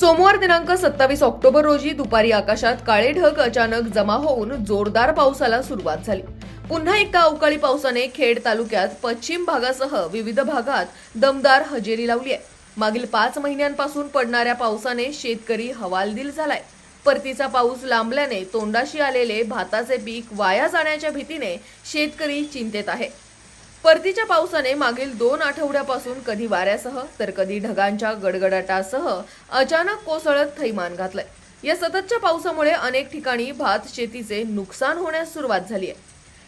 सोमवार दिनांक सत्तावीस ऑक्टोबर रोजी दुपारी आकाशात काळे ढग अचानक जमा होऊन जोरदार पावसाला सुरुवात झाली. पुन्हा एकदा अवकाळी पावसाने खेड तालुक्यात पश्चिम भागासह विविध भागात दमदार हजेरी लावली आहे. मागील पाच महिन्यांपासून पडणाऱ्या पावसाने शेतकरी हवालदिल झालाय. परतीचा पाऊस लांबल्याने तोंडाशी आलेले भाताचे पीक वाया जाण्याच्या भीतीने शेतकरी चिंतेत आहे. परतीच्या पावसाने मागील दोन आठवड्यापासून कधी वाऱ्यासह तर कधी ढगांच्या गडगडाटासह अचानक कोसळत थैमान घातलंय. या सततच्या पावसामुळे अनेक ठिकाणी भात शेतीचे नुकसान होण्यास सुरुवात झाली आहे.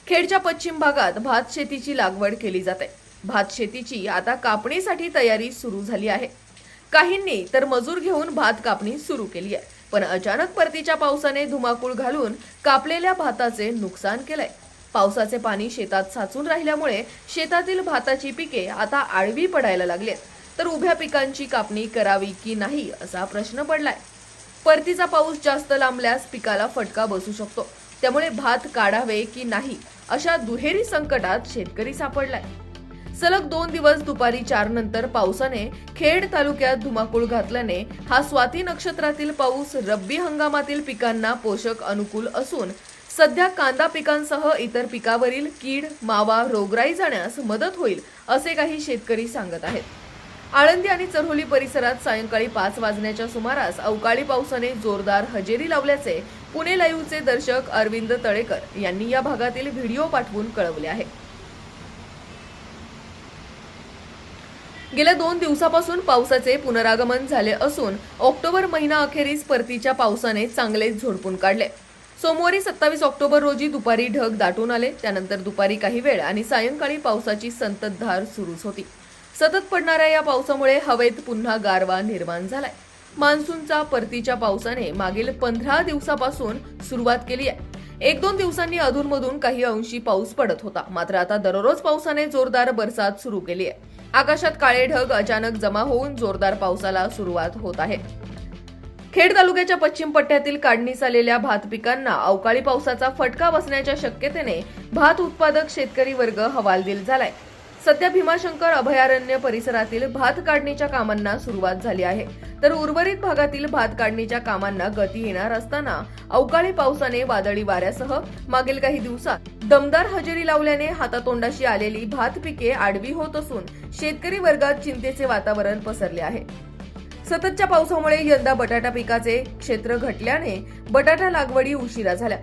खेडच्या पश्चिम भागात भात शेतीची लागवड केली जाते. भात शेतीची आता कापणीसाठी तयारी सुरू झाली आहे. काहींनी तर मजूर घेऊन भात कापणी सुरू केली आहे. पण अचानक परतीच्या पावसाने धुमाकूळ घालून कापलेल्या भाताचे नुकसान केलंय. पावसाचे पाणी शेतात साचून राहिल्यामुळे शेतातील भाताची पिके आता आडवी पडायला लागलेत. तर उभ्या पिकांची कापणी करावी की नाही असा प्रश्न पडलाय. परतीचा पाऊस जास्त लांबल्यास पिकाला फटका बसू शकतो. त्यामुळे भात काढावे की नाही अशा दुहेरी संकटात शेतकरी सापडलाय. सलग दोन दिवस दुपारी चार नंतर पावसाने खेड तालुक्यात धुमाकूळ घातल्याने हा स्वाती नक्षत्रातील पाऊस रब्बी हंगामातील पिकांना पोषक अनुकूल असून सध्या कांदा पिकांसह इतर पिकावरील कीड मावा रोगराई जाण्यास मदत होईल असे काही शेतकरी सांगत आहेत. आळंदी आणि चरोली परिसरात सायंकाळी पाच वाजण्याच्या सुमारास अवकाळी पावसाने जोरदार हजेरी लावल्याचे पुणे लाईव्हचे दर्शक अरविंद तळेकर यांनी या भागातील व्हिडिओ पाठवून कळवले आहे. गेल्या दोन दिवसापासून पावसाचे पुनरागमन झाले असून ऑक्टोबर महिना अखेरीस परतीच्या पावसाने चांगलेच झोडपून काढले. सोमवारी सत्तावीस ऑक्टोबर रोजी दुपारी ढग दाटून आले. त्यानंतर दुपारी काही वेळ आणि सायंकाळी पावसाची संततधार सुरूच होती. सतत पडणाऱ्या या पावसामुळे हवेत पुन्हा गारवा निर्माण झालाय. मान्सूनचा परतीच्या पावसाने मागील पंधरा दिवसापासून सुरुवात केली आहे. एक दोन दिवसांनी अधूनमधून काही अंशी पाऊस पडत होता. मात्र आता दररोज पावसाने जोरदार बरसात सुरू केली आहे. आकाशात काळे ढग अचानक जमा होऊन जोरदार पावसाला सुरुवात होत आहे. खेड तालुक्याच्या पश्चिम पट्ट्यातील काढणीस आलेल्या भात पिकांना अवकाळी पावसाचा फटका बसण्याच्या शक्यतेने भात उत्पादक शेतकरी वर्ग हवालदिल झालाय. सध्या भीमाशंकर अभयारण्य परिसरातील भात काढणीच्या कामांना सुरुवात झाली आहे. तर उर्वरित भागातील भात काढणीच्या कामांना गती येणार असताना अवकाळी पावसाने वादळी वाऱ्यासह मागील काही दिवसात दमदार हजेरी लावल्याने हातातोंडाशी आलेली भात पिके आडवी होत असून शेतकरी वर्गात चिंतेचे वातावरण पसरले आहे. सततच्या पावसामुळे यंदा बटाटा पिकाचे क्षेत्र घटल्याने बटाटा लागवडी उशिरा झाल्या.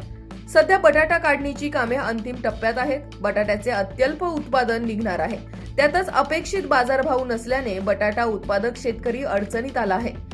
सध्या बटाटा काढणीची कामे अंतिम टप्प्यात आहेत. बटाट्याचे अत्यल्प उत्पादन निघणार आहे. त्यातच अपेक्षित बाजारभाव नसल्याने बटाटा उत्पादक शेतकरी अडचणीत आला आहे.